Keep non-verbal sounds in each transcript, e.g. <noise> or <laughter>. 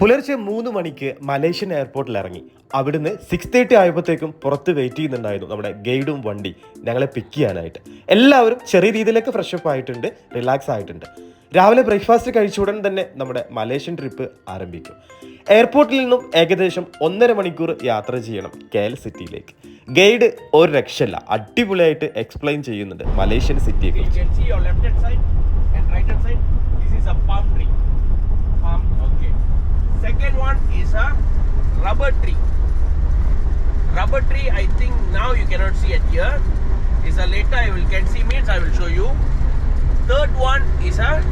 പുലർച്ചെ മൂന്ന് മണിക്ക് മലേഷ്യൻ എയർപോർട്ടിൽ ഇറങ്ങി. അവിടുന്ന് സിക്സ് തേർട്ടി ആയപ്പോഴത്തേക്കും പുറത്ത് വെയിറ്റ് ചെയ്യുന്നുണ്ടായിരുന്നു നമ്മുടെ ഗൈഡും വണ്ടി. ഞങ്ങളെ പിക്ക് ചെയ്യാനായിട്ട്. എല്ലാവരും ചെറിയ രീതിയിലേക്ക് ഫ്രഷപ്പ് ആയിട്ടുണ്ട് റിലാക്സ് ആയിട്ടുണ്ട്. രാവിലെ ബ്രേക്ക്ഫാസ്റ്റ് കഴിച്ച ഉടൻ തന്നെ നമ്മുടെ മലേഷ്യൻ ട്രിപ്പ് ആരംഭിക്കും. എയർപോർട്ടിൽ നിന്നും ഏകദേശം ഒന്നര മണിക്കൂർ യാത്ര ചെയ്യണം കെ സിറ്റിയിലേക്ക് ഗൈഡ് ഒരു രക്ഷയില്ല അടിപൊളിയായിട്ട് എക്സ്പ്ലെയിൻ ചെയ്യുന്നുണ്ട് മലേഷ്യൻ സിറ്റിയെ You Second one is a rubber tree. Rubber tree. I think now you cannot see it here. Is a later I will can see means I will show you. Third one is a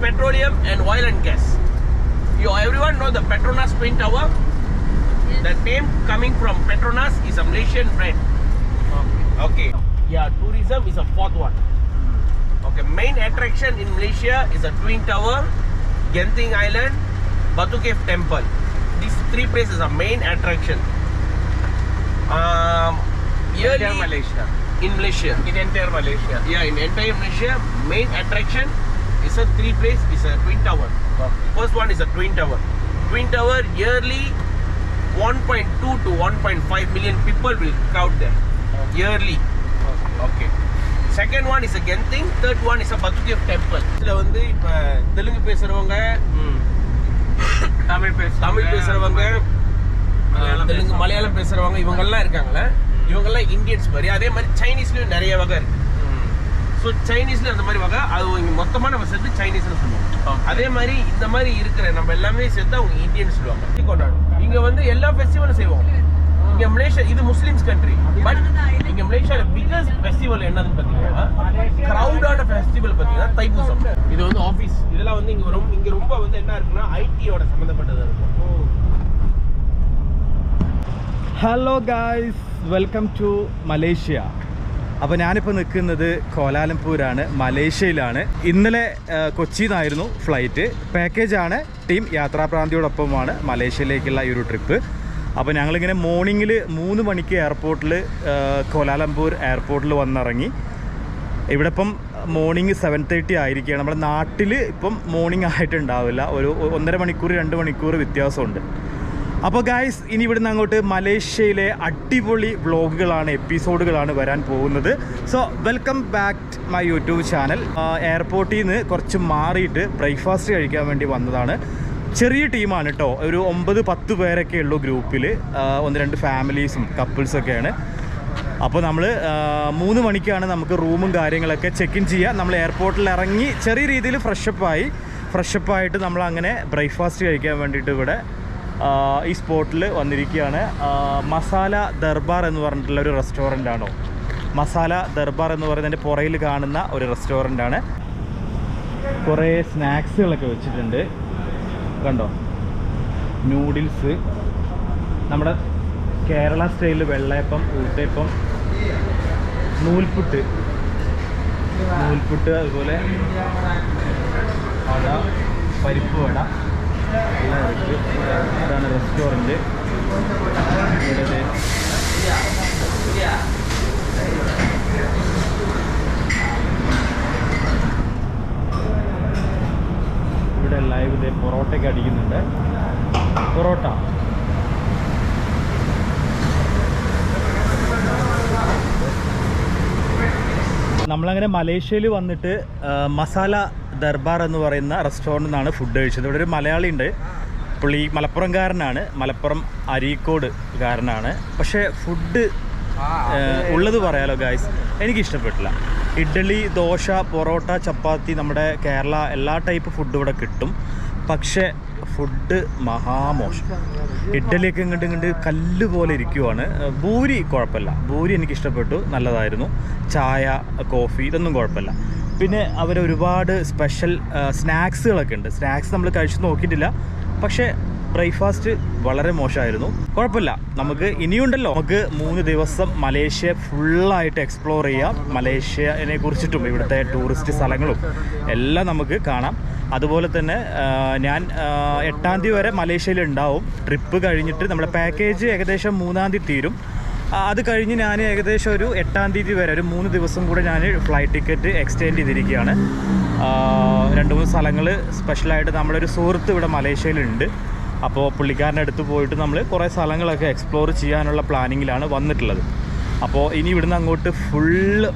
petroleum and oil and gas. You everyone know the Petronas Twin Tower. The name coming from Petronas is a Malaysian brand. Okay. Okay. Yeah, tourism is a fourth one. Hmm. Okay, main attraction in Malaysia is a Twin Tower, Genting Island, Batu Cave Temple. These three places are main attraction. Um, yearly Entire Malaysia. in Malaysia. In entire Malaysia. Yeah, in entire Malaysia, main attraction is a three place is a Twin Tower. First one is a Twin Tower. Twin Tower yearly 1.2 to 1.5 million people will crowd there yearly. Okay. Second one is a Genting third one is a Batu Caves temple இதில் வந்து இப்போ தெலுங்கு பேசுகிறவங்க தமிழ் பேச தமிழ் பேசுகிறவங்க மலையாளம் தெலுங்கு பேசுறவங்க. மலையாளம் பேசுகிறவங்க இவங்கெல்லாம் இருக்காங்களே இவங்கெல்லாம் இந்தியன்ஸ் மாதிரி. அதே மாதிரி சைனீஸ்லையும் நிறைய வகை இருக்கு. ஸோ சைனீஸ்ல அந்த மாதிரி வகை அது இங்கே மொத்தமாக நம்ம சேர்த்து சைனீஸ்னு சொல்லுவோம். அதே மாதிரி இந்த மாதிரி இருக்கிற நம்ம எல்லாமே சேர்த்து அவங்க இந்தியன் சொல்லுவாங்க. கொண்டாடும் இங்க வந்து எல்லா ஃபெஸ்டிவலும் செய்வோம். இங்க மலேசியா இது முஸ்லிம்ஸ் கண்ட்ரி பட் இங்க மலேசியால பிகஸ்ட் ஃபெஸ்டிவல் என்னதுன்னு பாத்தீங்கன்னா கிரௌடான ஃபெஸ்டிவல் பாத்தீங்கன்னா தைப்பூசம் இது வந்து ஆபீஸ் இதெல்லாம் வந்து இங்க ரொம்ப இங்க ரொம்ப வந்து என்ன இருக்குன்னா ஐடியோட சம்பந்தப்பட்டது இருக்கும் hello guys welcome to Malaysia അപ്പോൾ ഞാനിപ്പോൾ നിൽക്കുന്നത് കോലാലംപൂരാണ് മലേഷ്യയിലാണ് ഇന്നലെ ആ, കൊച്ചിയിൽ നിന്നായിരുന്നു ഫ്ലൈറ്റ് പാക്കേജാണ് ടീം യാത്രാപ്രാന്തിയോടൊപ്പമാണ് മലേഷ്യയിലേക്കുള്ള ഈ ഒരു ട്രിപ്പ് അപ്പോൾ ഞങ്ങളിങ്ങനെ മോർണിംഗിൽ മൂന്ന് മണിക്ക് എയർപോർട്ടിൽ കോലാലംപൂർ എയർപോർട്ടിൽ വന്നിറങ്ങി. ഇവിടെ ഇപ്പം മോർണിംഗ് സെവൻ തേർട്ടി ആയിരിക്കുകയാണ്. നമ്മുടെ നാട്ടിൽ ഇപ്പം മോർണിംഗ് ആയിട്ടുണ്ടാവില്ല. ഒരു ഒന്നര മണിക്കൂർ രണ്ട് മണിക്കൂർ വ്യത്യാസമുണ്ട്. അപ്പോൾ ഗായ്സ് ഇനി ഇവിടുന്ന് അങ്ങോട്ട് മലേഷ്യയിലെ അടിപൊളി വ്ളോഗുകളാണ് എപ്പിസോഡുകളാണ് വരാൻ പോകുന്നത്. So welcome back to my YouTube channel എയർപോർട്ടിൽ നിന്ന് കുറച്ച് മാറിയിട്ട് ബ്രേക്ക്ഫാസ്റ്റ് കഴിക്കാൻ വേണ്ടി വന്നതാണ്. ചെറിയ ടീമാണ് കേട്ടോ. ഒരു ഒമ്പത് പത്ത് പേരൊക്കെ ഉള്ളൂ ഗ്രൂപ്പിൽ ഒന്ന് രണ്ട് ഫാമിലീസും കപ്പിൾസൊക്കെയാണ് അപ്പോൾ നമ്മൾ മൂന്ന് മണിക്കാണ് നമുക്ക് റൂമും കാര്യങ്ങളൊക്കെ ചെക്ക് ഇൻ ചെയ്യുക നമ്മൾ എയർപോർട്ടിൽ ഇറങ്ങി ചെറിയ രീതിയിൽ ഫ്രഷപ്പായി ഫ്രഷപ്പായിട്ട് നമ്മൾ അങ്ങനെ ബ്രേക്ക്ഫാസ്റ്റ് കഴിക്കാൻ വേണ്ടിയിട്ട് ഇവിടെ ഈ സ്പോട്ടിൽ വന്നിരിക്കുകയാണ്. മസാല ദർബാർ എന്ന് പറഞ്ഞിട്ടുള്ള ഒരു റെസ്റ്റോറന്റ് ആണോ? മസാല ദർബാർ എന്ന് പറയുന്നതിന്റെ പുറയിൽ കാണുന്ന ഒരു റെസ്റ്റോറന്റ് ആണ്. കുറേ സ്നാക്സുകളൊക്കെ വെച്ചിട്ടുണ്ട്. കണ്ടോ? നൂഡിൽസ് നമ്മുടെ കേരള സ്റ്റൈലിൽ വെള്ളയപ്പം ഊട്ടയപ്പം നൂൽപുട്ട്. നൂൽപുട്ട് അതുപോലെ വട പരിപ്പ് വട എല്ലാം ഇതാണ് റെസ്റ്റോറന്റ് ഇവിടെ ഇവിടെ ലൈവ് ഇതേ പൊറോട്ടയ്ക്ക് അടിക്കുന്നുണ്ട്. പൊറോട്ട. നമ്മളങ്ങനെ മലേഷ്യയിൽ വന്നിട്ട് മസാല ദർബാർ എന്ന് പറയുന്ന റെസ്റ്റോറന്റിൽ നിന്നാണ് ഫുഡ് കഴിച്ചത്. ഇവിടെ ഒരു മലയാളി ഉണ്ട്. പുള്ളി മലപ്പുറംകാരനാണ്. മലപ്പുറം അരീക്കോട് കാരനാണ്. പക്ഷേ ഫുഡ് ഉള്ളത് പറയാലോ ഗായ്സ് എനിക്ക് ഇഷ്ടപ്പെട്ടില്ല ഇഡ്ഡലി ദോശ പൊറോട്ട ചപ്പാത്തി നമ്മുടെ കേരള എല്ലാ ടൈപ്പ് ഫുഡും ഇവിടെ കിട്ടും. പക്ഷേ ഫുഡ് മഹാമോശം ഇഡ്ഡലിയൊക്കെ ഇങ്ങോട്ട് ഇങ്ങോട്ട് കല്ല് പോലെ ഇരിക്കുവാണ്. ഭൂരി കുഴപ്പമില്ല. ഭൂരി എനിക്ക് ഇഷ്ടപ്പെട്ടു നല്ലതായിരുന്നു. ചായ കോഫി ഇതൊന്നും കുഴപ്പമില്ല. പിന്നെ അവർ ഒരുപാട് സ്പെഷ്യൽ സ്നാക്സുകളൊക്കെ ഉണ്ട്. സ്നാക്സ് നമ്മൾ കഴിച്ച് നോക്കിയിട്ടില്ല. പക്ഷേ ബ്രേക്ക്ഫാസ്റ്റ് വളരെ മോശമായിരുന്നു. കുഴപ്പമില്ല. നമുക്ക് ഇനിയുണ്ടല്ലോ. നമുക്ക് മൂന്ന് ദിവസം മലേഷ്യ ഫുള്ളായിട്ട് എക്സ്പ്ലോർ ചെയ്യാം. മലേഷ്യനെ കുറിച്ചിട്ടും ഇവിടുത്തെ ടൂറിസ്റ്റ് സ്ഥലങ്ങളും എല്ലാം നമുക്ക് കാണാം. അതുപോലെ തന്നെ ഞാൻ എട്ടാം തീയതി വരെ മലേഷ്യയിൽ ഉണ്ടാവും. ട്രിപ്പ് കഴിഞ്ഞിട്ട് നമ്മുടെ പാക്കേജ് ഏകദേശം മൂന്നാം തീയതി തീരും. അത് കഴിഞ്ഞ് ഞാൻ ഏകദേശം ഒരു എട്ടാം തീയതി വരെ ഒരു മൂന്ന് ദിവസം കൂടെ ഞാൻ ഫ്ലൈറ്റ് ടിക്കറ്റ് എക്സ്റ്റെൻഡ് ചെയ്തിരിക്കുകയാണ്. രണ്ട് മൂന്ന് സ്ഥലങ്ങൾ സ്പെഷ്യലായിട്ട് നമ്മളൊരു സുഹൃത്ത് ഇവിടെ മലേഷ്യയിലുണ്ട്. അപ്പോൾ പുള്ളിക്കാരന്റെ അടുത്ത് പോയിട്ട് നമ്മൾ കുറേ സ്ഥലങ്ങളൊക്കെ എക്സ്പ്ലോർ ചെയ്യാനുള്ള പ്ലാനിങ്ങിലാണ് വന്നിട്ടുള്ളത്. അപ്പോൾ ഇനി ഇവിടുന്ന് അങ്ങോട്ട് ഫുൾ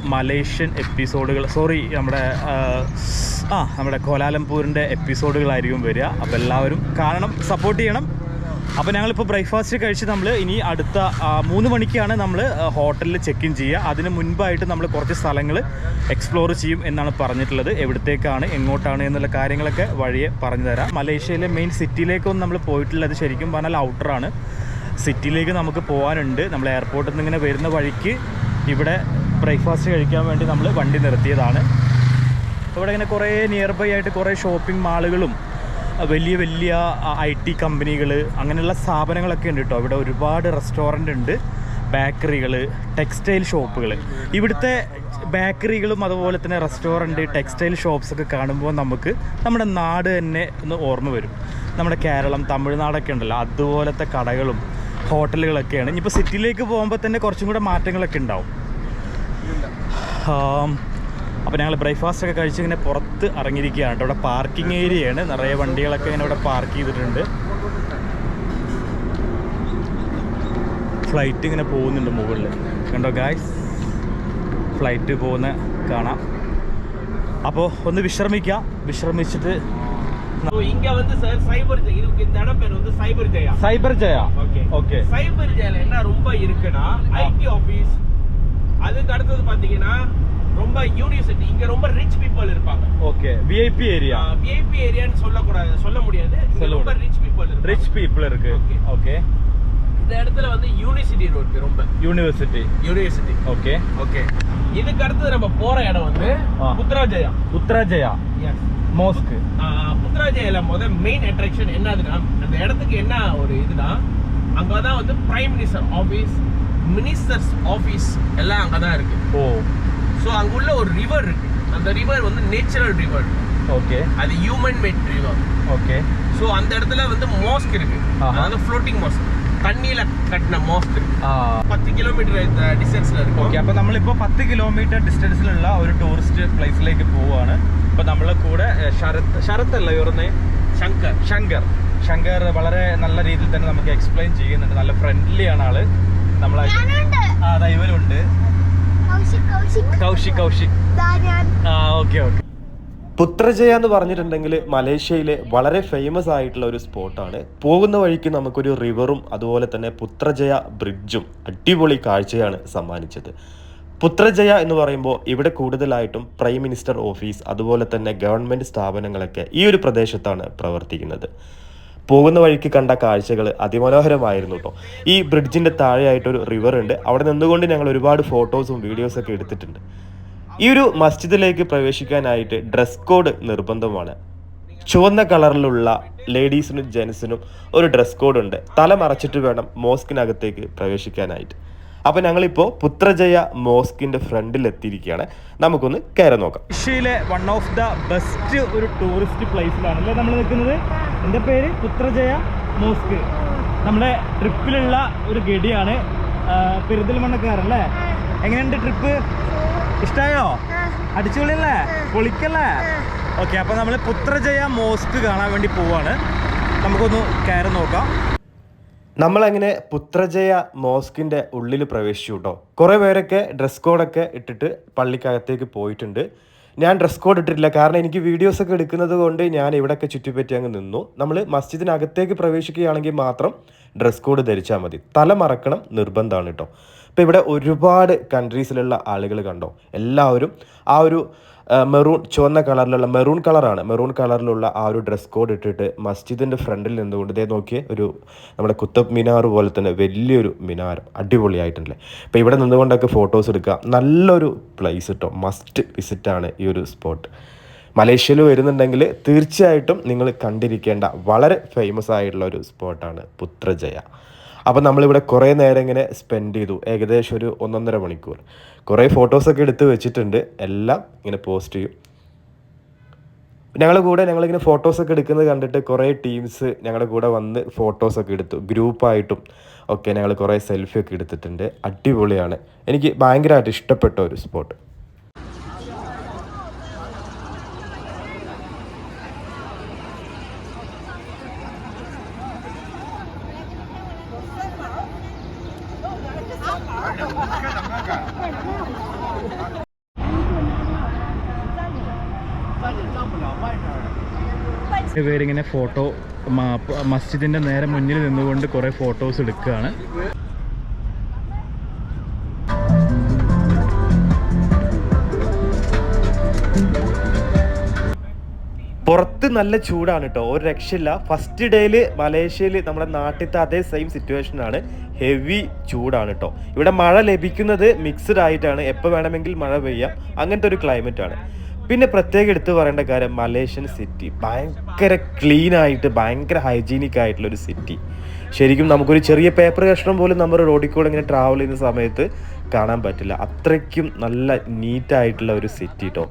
മലേഷ്യൻ എപ്പിസോഡുകൾ സോറി നമ്മുടെ ആ, നമ്മുടെ കോലാലംപൂരിന്റെ എപ്പിസോഡുകളായിരിക്കും വരിക. അപ്പോൾ എല്ലാവരും കാരണം സപ്പോർട്ട് ചെയ്യണം. അപ്പോൾ ഞങ്ങളിപ്പോൾ ബ്രേക്ക്ഫാസ്റ്റ് കഴിച്ച് നമ്മൾ ഇനി അടുത്ത മൂന്ന് മണിക്കാണ് നമ്മൾ ഹോട്ടലിൽ ചെക്ക് ഇൻ ചെയ്യുക. അതിന് മുൻപായിട്ട് നമ്മൾ കുറച്ച് സ്ഥലങ്ങൾ എക്സ്പ്ലോർ ചെയ്യും എന്നാണ് പറഞ്ഞിട്ടുള്ളത്. എവിടത്തേക്കാണ് എങ്ങോട്ടാണ് എന്നുള്ള കാര്യങ്ങളൊക്കെ വഴിയെ പറഞ്ഞു തരാം. മലേഷ്യയിലെ മെയിൻ സിറ്റിയിലേക്കൊന്നും നമ്മൾ പോയിട്ടുള്ളത് ശരിക്കും പറഞ്ഞാൽ ഔട്ടറാണ് സിറ്റിയിലേക്ക് നമുക്ക് പോകാനുണ്ട് നമ്മൾ എയർപോർട്ടിൽ നിന്ന് ഇങ്ങനെ വരുന്ന വഴിക്ക് ഇവിടെ ബ്രേക്ക്ഫാസ്റ്റ് കഴിക്കാൻ വേണ്ടി നമ്മൾ വണ്ടി നിർത്തിയതാണ്. ഇവിടെ ഇങ്ങനെ കുറേ നിയർ ബൈ ആയിട്ട് കുറേ ഷോപ്പിംഗ് മാളുകളും വലിയ വലിയ ഐ ടി കമ്പനികൾ അങ്ങനെയുള്ള സ്ഥാപനങ്ങളൊക്കെ ഉണ്ട് കേട്ടോ ഇവിടെ ഒരുപാട് റെസ്റ്റോറന്റ് ഉണ്ട് ബേക്കറികൾ ടെക്സ്റ്റൈൽ ഷോപ്പുകൾ ഇവിടുത്തെ ബേക്കറികളും അതുപോലെ തന്നെ റെസ്റ്റോറന്റ് ടെക്സ്റ്റൈൽ ഷോപ്സ് ഒക്കെ കാണുമ്പോൾ നമുക്ക് നമ്മുടെ നാട് തന്നെ ഒന്ന് ഓർമ്മ വരും. നമ്മുടെ കേരളം തമിഴ്നാടൊക്കെ ഉണ്ടല്ലോ. അതുപോലത്തെ കടകളും ഹോട്ടലുകളൊക്കെയാണ്. ഇനിയിപ്പോൾ സിറ്റിയിലേക്ക് പോകുമ്പോൾ തന്നെ കുറച്ചും കൂടെ മാറ്റങ്ങളൊക്കെ ഉണ്ടാവും. അപ്പോൾ ഞങ്ങൾ ബ്രേക്ക്ഫാസ്റ്റ് ഒക്കെ കഴിച്ച് ഇങ്ങനെ പുറത്ത് ഇറങ്ങിയിരിക്കുകയാണ് കേട്ടോ ഇവിടെ പാർക്കിംഗ് ഏരിയയാണ് നിറയെ വണ്ടികളൊക്കെ ഇങ്ങനെ ഇവിടെ പാർക്ക് ചെയ്തിട്ടുണ്ട് ഫ്ലൈറ്റ് ഇങ്ങനെ പോകുന്നുണ്ട് മുകളിൽ കണ്ടോ ഗായ്സ് ഫ്ലൈറ്റ് പോകുന്ന കാണാം അപ്പോൾ ഒന്ന് വിശ്രമിക്കാം വിശ്രമിച്ചിട്ട് So, இங்க வந்து சார் சைபர் ஜெயா இதுக்கு இந்த இடம் பேர் வந்து Cyberjaya Cyberjaya okay okay சைபர் ஜெயால என்ன ரொம்ப இருக்குன்னா ஐடி ஆபீஸ் அதுக்கு அடுத்தது பாத்தீங்கன்னா ரொம்ப யூனிவர்சிட்டி இங்க ரொம்ப ரிச் பீப்புள் இருப்பாங்க. ஓகே விஐபி ஏரியா விஐபி ஏரியான்னு சொல்லக்கூடாது சொல்ல முடியாது. இங்க ரொம்ப ரிச் பீப்புள் ரிச் பீப்புள் இருக்கு. ஓகே இந்த இடத்துல வந்து யூனிவர்சிட்டி ரோட் ரொம்ப. யூனிவர்சிட்டி யூனிவர்சிட்டி ஓகே ஓகே இதுக்கு அடுத்து நம்ம போற இடம் வந்து புத்ராஜயா. புத்ராஜயா. எஸ் மோஸ்க் புத்ராஜயால முத மெயின் அட்ராக்ஷன் என்னதுன்னா அந்த இடத்துக்கு என்ன ஒரு இதுனா அங்கதான் வந்து prime minister office ministers office எல்லாம் அங்கதான் இருக்கு. ஓ. ஸோ அங்குள்ள ஒரு ரிவர் இருக்கு அந்த ரிவர் வந்து நேச்சுரல் ரிவர் ഓക്കെ அது human made river okay so அந்த இடத்துல வந்து மாஸ்க் இருக்கு ஆஹா. அதாவது ஃப்ளோட்டிங் மாஸ்க் தண்ணியில கட்டின மாஸ்க் இருக்கு ആ பத்து கிலோமீட்டர் இந்த டிஸ்டன்ஸ்ல ഓക്കെ இருக்கும் അപ്പോൾ നമ്മളിപ്പോൾ പത്ത് കിലോമീറ്റർ ഡിസ്റ്റൻസിലുള്ള ഒരു ടൂറിസ്റ്റ് പ്ലേസിലേക്ക് പോവുകയാണ് ഇപ്പോൾ നമ്മളെ കൂടെ ഏ, ശരത് ശരത്ത് അല്ല ഇവരുടെ சங்கர் ശങ്കർ ശങ്കർ വളരെ നല്ല രീതിയിൽ തന്നെ നമുക്ക് എക്സ്പ്ലെയിൻ ചെയ്യുന്നുണ്ട് നല്ല ഫ്രണ്ട്ലി ആണ് ആള് നമ്മളെ ഞാനുണ്ട് ആ അതാ ഇവരുണ്ട് കൗശിക് കൗശിക്. ആ ഓക്കെ ഓക്കെ. പുത്രജയ എന്ന് പറഞ്ഞിട്ടുണ്ടെങ്കിൽ മലേഷ്യയിലെ വളരെ ഫേമസ് ആയിട്ടുള്ള ഒരു സ്പോട്ടാണ്. പോകുന്ന വഴിക്ക് നമുക്കൊരു റിവറും അതുപോലെ തന്നെ പുത്രജയ ബ്രിഡ്ജും അടിപൊളി കാഴ്ചയാണ് സമ്മാനിച്ചത്. പുത്രജയ എന്ന് പറയുമ്പോൾ ഇവിടെ കൂടുതലായിട്ടും പ്രൈം മിനിസ്റ്റർ ഓഫീസ് അതുപോലെ തന്നെ ഗവൺമെന്റ് സ്ഥാപനങ്ങളൊക്കെ ഈ ഒരു പ്രദേശത്താണ് പ്രവർത്തിക്കുന്നത്. പോകുന്ന വഴിക്ക് കണ്ട കാഴ്ചകൾ അതിമനോഹരമായിരുന്നു കേട്ടോ ഈ ബ്രിഡ്ജിന്റെ താഴെയായിട്ടൊരു റിവർ ഉണ്ട്. അവിടെ നിന്നുകൊണ്ട് ഞങ്ങൾ ഒരുപാട് ഫോട്ടോസും വീഡിയോസൊക്കെ എടുത്തിട്ടുണ്ട്. ഈ ഒരു മസ്ജിദിലേക്ക് പ്രവേശിക്കാനായിട്ട് ഡ്രസ് കോഡ് നിർബന്ധമാണ്. ചുവന്ന കളറിലുള്ള ലേഡീസിനും ജെൻസിനും ഒരു ഡ്രസ് കോഡ് ഉണ്ട്. തല മറച്ചിട്ട് വേണം മോസ്കിനകത്തേക്ക് പ്രവേശിക്കാനായിട്ട്. അപ്പോൾ ഞങ്ങളിപ്പോൾ പുത്രജയ മോസ്കിന്റെ ഫ്രണ്ടിൽ എത്തിയിരിക്കുകയാണ് നമുക്കൊന്ന് കയറി നോക്കാം. ഏഷ്യയിലെ വൺ ഓഫ് ദ ബെസ്റ്റ് ഒരു ടൂറിസ്റ്റ് പ്ലേസിലാണ് അല്ലേ നമ്മൾ നിൽക്കുന്നത്? എന്റെ പേര്? Putrajaya mosque. നമ്മുടെ ട്രിപ്പിലുള്ള ഒരു ഗഡിയാണ് പെരുന്തൽമണ്ണക്കാരല്ലേ എങ്ങനെയുണ്ട് ട്രിപ്പ് ഇഷ്ടമായോ അടിച്ചുപൊളിയല്ലേ? പൊളിക്കല്ലേ? ഓക്കെ അപ്പോൾ നമ്മൾ പുത്രജയ മോസ്ക് കാണാൻ വേണ്ടി പോവാണ്. നമുക്കൊന്ന് കയറി നോക്കാം. നമ്മളങ്ങനെ പുത്രജയ മോസ്കിന്റെ ഉള്ളിൽ പ്രവേശിച്ചു കേട്ടോ കുറേ പേരൊക്കെ ഡ്രസ് കോഡൊക്കെ ഇട്ടിട്ട് പള്ളിക്കകത്തേക്ക് പോയിട്ടുണ്ട്. ഞാൻ ഡ്രസ് കോഡ് ഇട്ടിട്ടില്ല. കാരണം എനിക്ക് വീഡിയോസ് ഒക്കെ എടുക്കുന്നത് കൊണ്ട് ഞാൻ ഇവിടെയൊക്കെ ചുറ്റിപ്പറ്റി അങ്ങ് നിന്നു. നമ്മൾ മസ്ജിദിനകത്തേക്ക് പ്രവേശിക്കുകയാണെങ്കിൽ മാത്രം ഡ്രസ് കോഡ് ധരിച്ചാൽ മതി. തല മറക്കണം നിർബന്ധമാണ് കേട്ടോ അപ്പോൾ ഇവിടെ ഒരുപാട് കൺട്രീസിലുള്ള ആളുകൾ കണ്ടോ? എല്ലാവരും ആ ഒരു മെറൂൺ ചുവന്ന കളറിലുള്ള മെറൂൺ കളറാണ്. മെറൂൺ കളറിലുള്ള ആ ഒരു ഡ്രസ് കോഡ് ഇട്ടിട്ട് മസ്ജിദിന്റെ ഫ്രണ്ടിൽ നിന്നുകൊണ്ട് ഇതേ നോക്കിയ ഒരു നമ്മുടെ കുത്തബ് മിനാർ പോലെ തന്നെ വലിയൊരു മിനാരം അടിപൊളിയായിട്ടുണ്ട് അപ്പോൾ ഇവിടെ നിന്നുകൊണ്ടൊക്കെ ഫോട്ടോസ് എടുക്കുക. നല്ലൊരു പ്ലേസ് കേട്ടോ മസ്റ്റ് വിസിറ്റാണ് ഈ ഒരു സ്പോട്ട് മലേഷ്യയിൽ വരുന്നുണ്ടെങ്കിൽ തീർച്ചയായിട്ടും നിങ്ങൾ കണ്ടിരിക്കേണ്ട വളരെ ഫേമസ് ആയിട്ടുള്ള ഒരു സ്പോട്ടാണ് പുത്രജയ. അപ്പോൾ നമ്മളിവിടെ കുറേ നേരം ഇങ്ങനെ സ്പെൻഡ് ചെയ്തു. ഏകദേശം ഒരു ഒന്നൊന്നര മണിക്കൂർ. കുറേ ഫോട്ടോസൊക്കെ എടുത്ത് വെച്ചിട്ടുണ്ട്. എല്ലാം ഇങ്ങനെ പോസ്റ്റ് ചെയ്യും. ഞങ്ങളുടെ കൂടെ ഞങ്ങളിങ്ങനെ ഫോട്ടോസൊക്കെ എടുക്കുന്നത് കണ്ടിട്ട് കുറേ ടീംസ് ഞങ്ങളുടെ കൂടെ വന്ന് ഫോട്ടോസൊക്കെ എടുത്തു. ഗ്രൂപ്പായിട്ടും ഒക്കെ ഞങ്ങൾ കുറേ സെൽഫിയൊക്കെ എടുത്തിട്ടുണ്ട്. അടിപൊളിയാണ്. എനിക്ക് ഭയങ്കരമായിട്ട് ഇഷ്ടപ്പെട്ട ഒരു സ്പോട്ട് പേരിങ്ങനെ ഫോട്ടോ മസ്ജിദിന്റെ നേരെ മുന്നിൽ നിന്നുകൊണ്ട് കുറേ ഫോട്ടോസ് എടുക്കുകയാണ്. പുറത്ത് നല്ല ചൂടാണ് കേട്ടോ ഒരു രക്ഷയില്ല. ഫസ്റ്റ് ഡേയിൽ മലേഷ്യയിൽ നമ്മുടെ നാട്ടിലത്തെ അതേ സെയിം സിറ്റുവേഷൻ ആണ്. ഹെവി ചൂടാണ് കേട്ടോ ഇവിടെ മഴ ലഭിക്കുന്നത് മിക്സ്ഡ് ആയിട്ടാണ്. എപ്പോൾ വേണമെങ്കിൽ മഴ പെയ്യാം. അങ്ങനത്തെ ഒരു ക്ലൈമറ്റ് ആണ്. പിന്നെ പ്രത്യേകം എടുത്തു പറയേണ്ട കാര്യം മലേഷ്യൻ സിറ്റി ഭയങ്കര ക്ലീൻ ആയിട്ട് ഭയങ്കര ഹൈജീനിക് ആയിട്ടുള്ള ഒരു സിറ്റി ശരിക്കും നമുക്കൊരു ചെറിയ പേപ്പർ കഷ്ണം പോലും നമ്മൾ റോഡിൽ കൂടെ ഇങ്ങനെ ട്രാവൽ ചെയ്യുന്ന സമയത്ത് കാണാൻ പറ്റില്ല. അത്രയ്ക്കും നല്ല നീറ്റായിട്ടുള്ള ഒരു സിറ്റി കേട്ടോ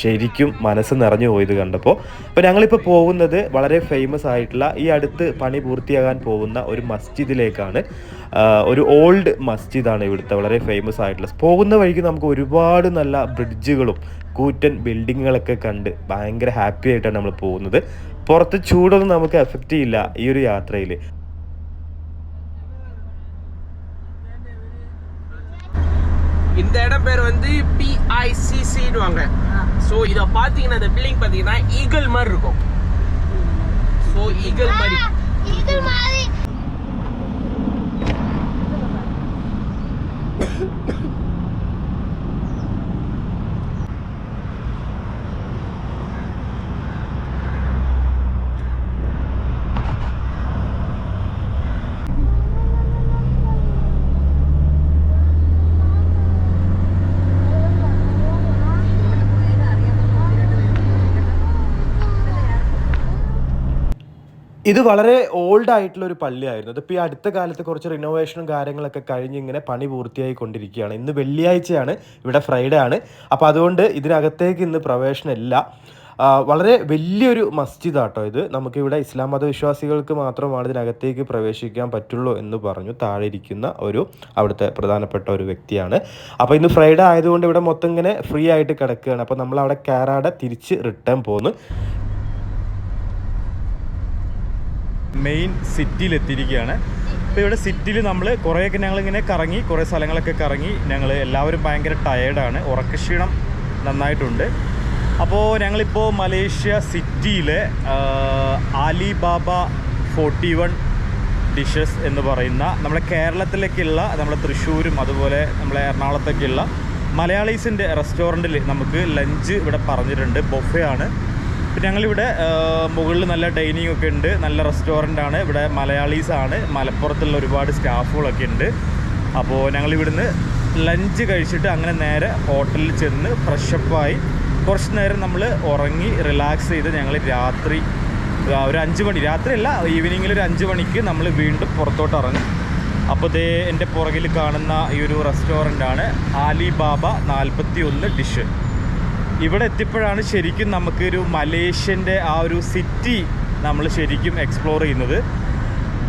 ശരിക്കും മനസ്സ് നിറഞ്ഞു പോയത് കണ്ടപ്പോൾ അപ്പോൾ ഞങ്ങളിപ്പോൾ പോകുന്നത് വളരെ ഫേമസ് ആയിട്ടുള്ള ഈ അടുത്ത് പണി പൂർത്തിയാകാൻ പോകുന്ന ഒരു മസ്ജിദിലേക്കാണ്. ഒരു ഓൾഡ് മസ്ജിദാണ് ഇവിടുത്തെ വളരെ ഫേമസ് ആയിട്ടുള്ള. പോകുന്ന വഴിക്ക് നമുക്ക് ഒരുപാട് നല്ല ബ്രിഡ്ജുകളും കൂറ്റൻ ബിൽഡിങ്ങുകളൊക്കെ കണ്ട് ഭയങ്കര ഹാപ്പി ആയിട്ടാണ് നമ്മൾ പോകുന്നത്. പുറത്ത് ചൂടൊന്നും നമുക്ക് എഫക്റ്റ് ചെയ്യില്ല ഈ ഒരു യാത്രയിൽ இந்த இடம் பேர் வந்து பிஐசிசிடுவாங்க ஸோ இதை பார்த்தீங்கன்னா இந்த பில்டிங் பார்த்தீங்கன்னா ஈகிள் மாதிரி இருக்கும். ஸோ ஈகிள் மாதிரி ഇത് വളരെ ഓൾഡ് ആയിട്ടുള്ള ഒരു പള്ളിയായിരുന്നു. ഇതിപ്പോൾ ഈ അടുത്ത കാലത്ത് കുറച്ച് റിനോവേഷനും കാര്യങ്ങളൊക്കെ കഴിഞ്ഞ് ഇങ്ങനെ പണി പൂർത്തിയായി കൊണ്ടിരിക്കുകയാണ്. ഇന്ന് വെള്ളിയാഴ്ചയാണ് ഇവിടെ ഫ്രൈഡേ ആണ്. അപ്പോൾ അതുകൊണ്ട് ഇതിനകത്തേക്ക് ഇന്ന് പ്രവേശനമില്ല വളരെ വലിയൊരു മസ്ജിദ് ആട്ടോ ഇത്. നമുക്കിവിടെ ഇസ്ലാം മതവിശ്വാസികൾക്ക് മാത്രമാണ് ഇതിനകത്തേക്ക് പ്രവേശിക്കാൻ പറ്റുള്ളൂ എന്ന് പറഞ്ഞു താഴെ ഇരിക്കുന്ന ഒരു അവിടുത്തെ പ്രധാനപ്പെട്ട ഒരു വ്യക്തിയാണ്. അപ്പോൾ ഇന്ന് ഫ്രൈഡേ ആയതുകൊണ്ട് ഇവിടെ മൊത്തം ഇങ്ങനെ ഫ്രീ ആയിട്ട് കിടക്കുകയാണ്. അപ്പോൾ നമ്മൾ അവിടെ കയറാടെ തിരിച്ച് റിട്ടേൺ പോന്നു. മെയിൻ സിറ്റിയിലെത്തിയിരിക്കുകയാണ് അപ്പോൾ ഇവിടെ സിറ്റിയിൽ നമ്മൾ കുറേയൊക്കെ ഞങ്ങളിങ്ങനെ കറങ്ങി കുറേ സ്ഥലങ്ങളൊക്കെ കറങ്ങി ഞങ്ങൾ എല്ലാവരും ഭയങ്കര ടയേർഡാണ് ഉറക്കക്ഷീണം നന്നായിട്ടുണ്ട്. അപ്പോൾ ഞങ്ങളിപ്പോൾ മലേഷ്യ സിറ്റിയിലെ ആലിബാബ ഫോർട്ടി വൺ ഡിഷസ് എന്ന് പറയുന്ന നമ്മുടെ കേരളത്തിലേക്കുള്ള നമ്മുടെ തൃശ്ശൂരും അതുപോലെ നമ്മളെ എറണാകുളത്തൊക്കെയുള്ള മലയാളീസിന്റെ റെസ്റ്റോറന്റിൽ നമുക്ക് ലഞ്ച് ഇവിടെ പറഞ്ഞിട്ടുണ്ട്. ബൊഫേ ആണ്. പിന്നെ ഞങ്ങളിവിടെ മുകളിൽ നല്ല ഡൈനിങ് ഒക്കെ ഉണ്ട്. നല്ല റെസ്റ്റോറന്റ് ആണ്. ഇവിടെ മലയാളീസ് ആണ്. മലപ്പുറത്തുള്ള ഒരുപാട് സ്റ്റാഫുകളൊക്കെ ഉണ്ട്. അപ്പോൾ ഞങ്ങളിവിടുന്ന് ലഞ്ച് കഴിച്ചിട്ട് അങ്ങനെ നേരെ ഹോട്ടലിൽ ചെന്ന് ഫ്രഷപ്പായി കുറച്ച് നേരം നമ്മൾ ഉറങ്ങി റിലാക്സ് ചെയ്ത് ഞങ്ങൾ രാത്രി ഒരു അഞ്ച് മണി രാത്രിയല്ല ഈവനിങ്ങിൽ ഒരു അഞ്ച് മണിക്ക് നമ്മൾ വീണ്ടും പുറത്തോട്ട് ഇറങ്ങും. അപ്പോൾ ദേ എന്റെ പുറകിൽ കാണുന്ന ഈ ഒരു റെസ്റ്റോറന്റാണ് ആലിബാബ നാൽപ്പത്തി ഒന്ന് ഡിഷ് ഇവിടെ എത്തിയപ്പോഴാണ് ശരിക്കും നമുക്കൊരു മലേഷ്യന്റെ ആ ഒരു സിറ്റി നമ്മൾ ശരിക്കും എക്സ്പ്ലോർ ചെയ്യുന്നത്.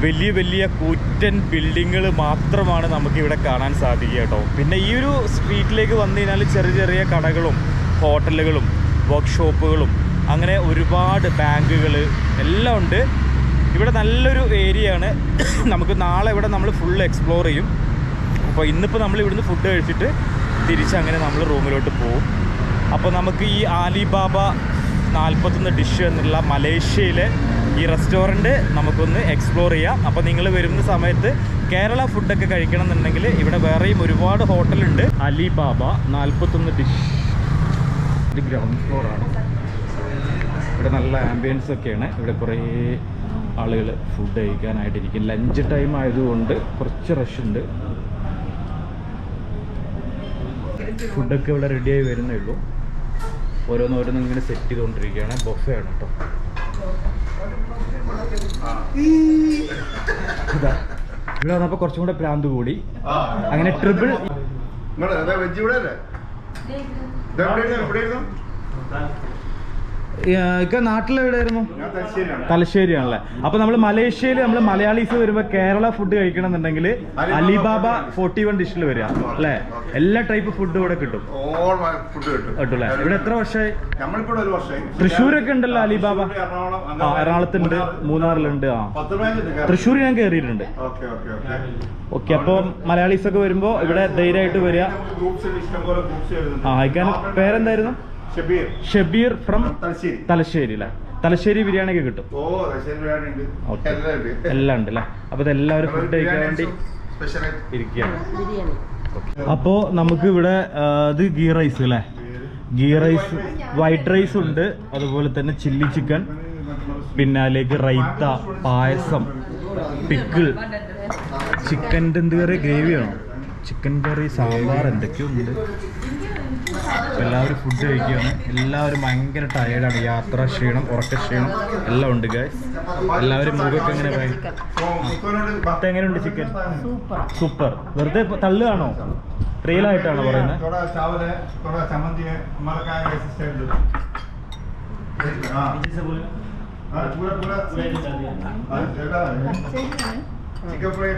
വലിയ വലിയ കൂറ്റൻ ബിൽഡിങ്ങുകൾ മാത്രമാണ് നമുക്കിവിടെ കാണാൻ സാധിക്കുക കേട്ടോ. പിന്നെ ഈ ഒരു സ്ട്രീറ്റിലേക്ക് വന്നു കഴിഞ്ഞാൽ ചെറിയ ചെറിയ കടകളും ഹോട്ടലുകളും വർക്ക്ഷോപ്പുകളും അങ്ങനെ ഒരുപാട് ബാങ്കുകൾ എല്ലാം ഉണ്ട്. ഇവിടെ നല്ലൊരു ഏരിയയാണ് <clears throat> നമുക്ക് നാളെ ഇവിടെ നമ്മൾ ഫുൾ എക്സ്പ്ലോർ ചെയ്യും. അപ്പോൾ ഇന്നിപ്പോൾ നമ്മൾ ഇവിടുന്ന് ഫുഡ് കഴിച്ചിട്ട് തിരിച്ച് അങ്ങനെ നമ്മൾ റൂമിലോട്ട് പോകും അപ്പോൾ നമുക്ക് ഈ ആലിബാബ നാൽപ്പത്തൊന്ന് ഡിഷ് എന്നുള്ള മലേഷ്യയിലെ ഈ റെസ്റ്റോറന്റ് നമുക്കൊന്ന് എക്സ്പ്ലോർ ചെയ്യാം. അപ്പോൾ നിങ്ങൾ വരുന്ന സമയത്ത് കേരള ഫുഡൊക്കെ കഴിക്കണം എന്നുണ്ടെങ്കിൽ ഇവിടെ വേറെയും ഒരുപാട് ഹോട്ടലുണ്ട് അലിബാബ നാൽപ്പത്തൊന്ന് ഡിഷ്. ഇത് ഗ്രൗണ്ട് ഫ്ലോറാണ് ഇവിടെ നല്ല ആംബിയൻസ് ഒക്കെയാണ്. ഇവിടെ കുറേ ആളുകൾ ഫുഡ് കഴിക്കാനായിട്ടിരിക്കും ലഞ്ച് ടൈം ആയതുകൊണ്ട് കുറച്ച് റഷ് ഉണ്ട്. ഫുഡൊക്കെ ഇവിടെ റെഡിയായി വരുന്നേ ഉള്ളൂ. ഓരോന്നോരോന്ന് ഇങ്ങനെ സെറ്റ് ചെയ്തുകൊണ്ടിരിക്കുകയാണ്. ബൊഫേ ആണ് കേട്ടോ. ഇവിടെ വന്നപ്പോൾ കുറച്ചും കൂടെ പ്രാന്ത് കൂടി. അങ്ങനെ ട്രിപ്പിൾ ഇവിടെ ഇക്ക നാട്ടിലെവിടെയായിരുന്നു തലശ്ശേരിയാണല്ലേ? അപ്പൊ നമ്മൾ മലേഷ്യയിൽ നമ്മൾ മലയാളീസ് വരുമ്പോ കേരള ഫുഡ് കഴിക്കണം എന്നുണ്ടെങ്കിൽ അലിബാബ ഫോർട്ടി വൺ ഡിഷിൽ വരിക അല്ലേ? എല്ലാ ടൈപ്പ് ഫുഡ് ഇവിടെ കിട്ടും. കിട്ടും. ഇവിടെ എത്ര വർഷമായി തൃശ്ശൂരൊക്കെ ഉണ്ടല്ലോ അലിബാബ. ആ എറണാകുളത്തുണ്ട് മൂന്നാറിലുണ്ട് ആ. തൃശ്ശൂർ ഞാൻ കയറിയിട്ടുണ്ട് ഓക്കെ അപ്പൊ മലയാളീസ് ഒക്കെ വരുമ്പോ ഇവിടെ ധൈര്യമായിട്ട് വരിക. ആ അയക്കാൻ പേരെന്തായിരുന്നു? ഷബീർ. ഷബീർ ഫ്രം തലശ്ശേരി. തലശ്ശേരി അല്ലേ തലശ്ശേരി ബിരിയാണി ഒക്കെ കിട്ടും. ഓ തലശ്ശേരി ബിരിയാണി ഉണ്ട്. ഓക്കെ. എല്ലാം ഉണ്ട്. അല്ലേ അപ്പോൾ ഇതെല്ലാവരും ഫുഡ് കഴിക്കാൻ വേണ്ടി ഇരിക്കുകയാണ്. അപ്പോൾ നമുക്ക് ഇവിടെ ഇത് ഗീ റൈസ് അല്ലേ ഗീ റൈസ് വൈറ്റ് റൈസ് ഉണ്ട്. അതുപോലെ തന്നെ ചില്ലി ചിക്കൻ. പിന്നാലേക്ക് അതിലേക്ക് റൈത്ത പായസം പിക്കിൾ. ചിക്കന്റെ എന്ത് കറി? ഗ്രേവിയാണോ ചിക്കൻ കറി സാമ്പാർ എന്തൊക്കെയോ ഉണ്ട്. എല്ലാവരും ഫുഡ് കഴിക്കുകയാണ്. എല്ലാവരും ഭയങ്കര ടയേർഡാണ് യാത്ര ക്ഷീണം ഉറക്ക ക്ഷീണം എല്ലാം ഉണ്ട് ഗൈസ് എല്ലാവരും മുഖമൊക്കെ എങ്ങനെ പത്ത് എങ്ങനെയുണ്ട് ചിക്കൻ സൂപ്പർ. വെറുതെ തള്ളുകയാണോ? റിയലായിട്ടാണോ പറയുന്നത്? ചിക്കൻ ഫ്രൈ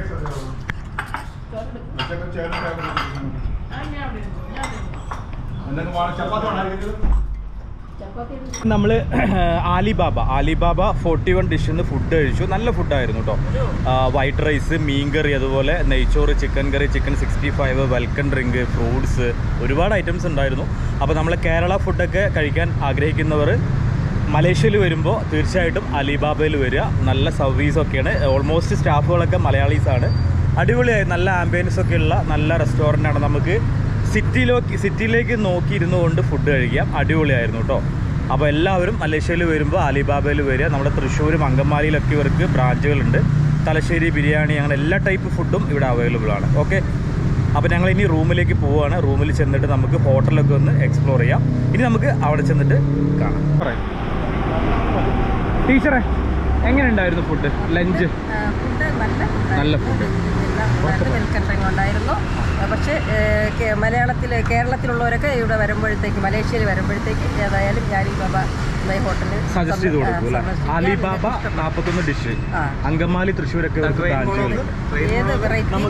നമ്മൾ ആലിബാബ. ആലിബാബ ഫോർട്ടി വൺ ഡിഷിൽ നിന്ന് ഫുഡ് കഴിച്ചു. നല്ല ഫുഡായിരുന്നു കേട്ടോ വൈറ്റ് റൈസ് മീൻ കറി അതുപോലെ നെയ്ച്ചോറ് ചിക്കൻ കറി chicken sixty five welcome drink fruits ഒരുപാട് ഐറ്റംസ് ഉണ്ടായിരുന്നു. അപ്പോൾ നമ്മൾ കേരള ഫുഡൊക്കെ കഴിക്കാൻ ആഗ്രഹിക്കുന്നവർ മലേഷ്യയിൽ വരുമ്പോൾ തീർച്ചയായിട്ടും അലിബാബയിൽ വരിക. നല്ല സർവീസൊക്കെയാണ് ഓൾമോസ്റ്റ് സ്റ്റാഫുകളൊക്കെ മലയാളീസാണ്. അടിപൊളിയായി. നല്ല ആംബിയൻസ് ഒക്കെ ഉള്ള നല്ല റെസ്റ്റോറന്റാണ് നമുക്ക് സിറ്റിയിലേക്ക് സിറ്റിയിലേക്ക് നോക്കി ഇരുന്നു കൊണ്ട് ഫുഡ് കഴിക്കാം അടിപൊളിയായിരുന്നു കേട്ടോ അപ്പോൾ എല്ലാവരും മലേഷ്യയിൽ വരുമ്പോൾ അലിബാബയിൽ വരിക. നമ്മുടെ തൃശ്ശൂരും അങ്കമാലിയിലൊക്കെ ഇവർക്ക് ബ്രാഞ്ചുകളുണ്ട്. തലശ്ശേരി ബിരിയാണി അങ്ങനെ എല്ലാ ടൈപ്പ് ഫുഡും ഇവിടെ അവൈലബിൾ ആണ്. ഓക്കെ അപ്പോൾ ഞങ്ങൾ ഇനി റൂമിലേക്ക് പോവുകയാണ് റൂമിൽ ചെന്നിട്ട് നമുക്ക് ഹോട്ടലൊക്കെ ഒന്ന് എക്സ്പ്ലോർ ചെയ്യാം. ഇനി നമുക്ക് അവിടെ ചെന്നിട്ട് കാണാം. ടീച്ചറെ എങ്ങനെ ഉണ്ടായിരുന്നു ഫുഡ് ലഞ്ച് ഫുഡ് നല്ല ഫുഡ്. ഉണ്ടായിരുന്നു. പക്ഷേ മലയാളത്തിൽ കേരളത്തിലുള്ളവരൊക്കെ ഇവിടെ വരുമ്പോഴത്തേക്ക് മലേഷ്യയിൽ വരുമ്പോഴത്തേക്ക് ഏതായാലും ഞാൻ ഈ ബാബ ഹോട്ടലിൽ സജസ്റ്റ് ചെയ്ത് അലിബാബ. നാൽപ്പത്തൊന്ന് ഡിഷ്. അങ്കമാലി തൃശ്ശൂരൊക്കെ ഏത് വെറൈറ്റി